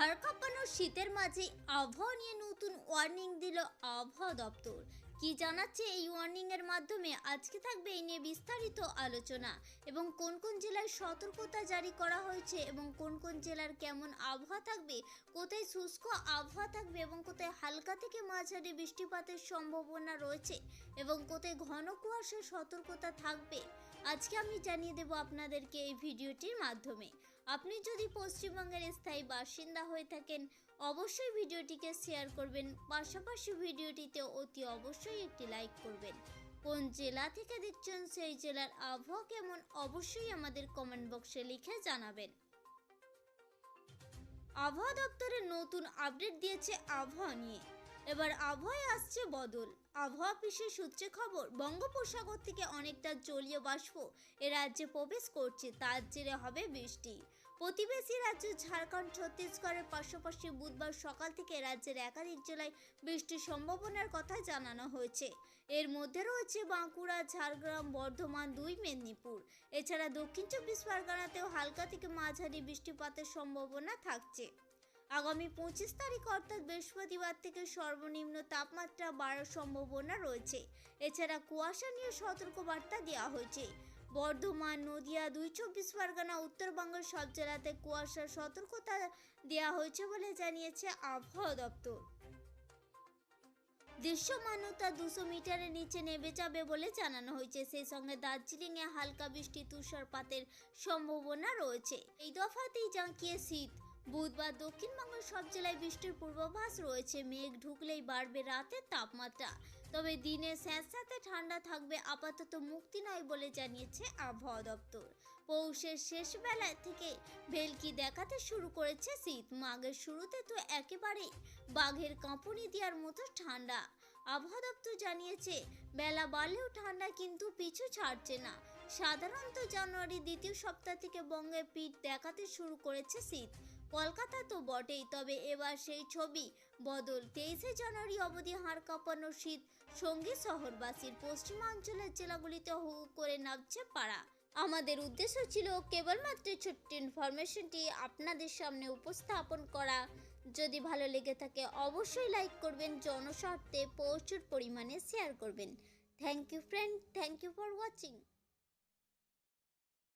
হাড় কাঁপানো শীতের মাঝে আবহাওয়া নিয়ে নতুন ওয়ার্নিং দিল আবহাওয়া দপ্তর। কি জানাচ্ছে এই ওয়ার্নিং এর মাধ্যমে? আজকে থাকবে এই নিয়ে বিস্তারিত আলোচনা। এবং কোন কোন জেলায় সতর্কতা জারি করা হয়েছে? এবং কোন কোন জেলার কেমন আবহাওয়া থাকবে? কোথায় শুষ্ক আবহাওয়া থাকবে? এবং কোথায় হালকা থেকে মাঝারি বৃষ্টিপাতের সম্ভাবনা রয়েছে? এবং কোথায় ঘন কুয়াশার সতর্কতা থাকবে? আজকে আমি জানিয়ে দেব আপনাদেরকে এই ভিডিওটির মাধ্যমে। আপনি যদি পশ্চিমবঙ্গের স্থায়ী বাসিন্দা হয়ে থাকেন, অবশ্যই ভিডিওটিকে শেয়ার করবেন। পাশাপাশি ভিডিওটিতে অতি অবশ্যই একটি লাইক করবেন। কোন জেলা থেকে দেখছেন, সেই জেলার আবহাওয়া কেমন, অবশ্যই আমাদের কমেন্ট বক্সে লিখে জানাবেন। আবহাওয়া দপ্তরের নতুন আপডেট দিয়েছে আবহাওয়া নিয়ে। এবার আবহাওয়ায় আসছে বদল। আবহাওয়া অফিসের সূত্রে খবর, বঙ্গোপসাগর থেকে অনেকটা জলীয় বাষ্প এ রাজ্যে প্রবেশ করছে, তার জেরে হবে বৃষ্টি। প্রতিবেশী রাজ্য ঝাড়খণ্ড, ছত্তিশগড়ের পাশাপাশি বুধবার সকাল থেকে রাজ্যের একাধিক জেলায় বৃষ্টির সম্ভাবনার কথা জানানো হয়েছে। এর মধ্যে রয়েছে বাঁকুড়া, ঝাড়গ্রাম, বর্ধমান, দুই মেদিনীপুর। এছাড়া দক্ষিণ চব্বিশ পরগনাতেও হালকা থেকে মাঝারি বৃষ্টিপাতের সম্ভাবনা থাকছে। আগামী পঁচিশ তারিখ অর্থাৎ বৃহস্পতিবার থেকে সর্বনিম্ন তাপমাত্রা বাড়ার সম্ভাবনা রয়েছে। এছাড়া কুয়াশা নিয়ে সতর্কবার্তা দেওয়া হয়েছে। বর্ধমান, নদিয়া, দুই চব্বিশ পরগনা, উত্তরবঙ্গের সব জেলাতে কুয়াশার সতর্কতা দেওয়া হয়েছে বলে জানিয়েছে আবহাওয়া দপ্তর। দৃশ্যমানতা দুশো মিটারের নিচে নেমে যাবে বলে জানানো হয়েছে। সেই সঙ্গে দার্জিলিংয়ে হালকা বৃষ্টি, তুষারপাতের সম্ভাবনা রয়েছে। এই দফাতেই জাঁকিয়ে শীত বুধবার দক্ষিণবঙ্গের সব জেলায় বৃষ্টির পূর্বাভাস রয়েছে। মেঘ ঢুকলেই বাড়বে রাতের তাপমাত্রা। তবে দিনে স্যাঁতস্যাঁতে ঠান্ডা থাকবে, আপাতত মুক্তি নয় বলে জানিয়েছে আবহাওয়া দপ্তর। পৌষের শেষ বেলায় থেকে ভেলকি দেখাতে শুরু করেছে শীত। মাঘের শুরুতে তো একেবারেই বাঘের কাঁপুনি দেওয়ার মতো ঠান্ডা। আবহাওয়া দপ্তর জানিয়েছে, বেলা বাড়লেও ঠান্ডা কিন্তু পিছু ছাড়ছে না। সাধারণত জানুয়ারি দ্বিতীয় সপ্তাহ থেকে বঙ্গে পিঠ দেখাতে শুরু করেছে শীত। কলকাতা তো বটেই, তবে এবার সেই ছবি, বদল তেইশে জানুয়ারি অবধি হাড় কাঁপানো শীত, সঙ্গী শহরবাসীর পশ্চিমাঞ্চলের জেলাগুলিতে হু করে নামছে পাড়া। আমাদের উদ্দেশ্য ছিল কেবলমাত্র ছোট্ট ইনফরমেশনটি আপনাদের সামনে উপস্থাপন করা। যদি ভালো লেগে থাকে, অবশ্যই লাইক করবেন, জনস্বার্থে প্রচুর পরিমাণে শেয়ার করবেন। Thank you friend thank you for watching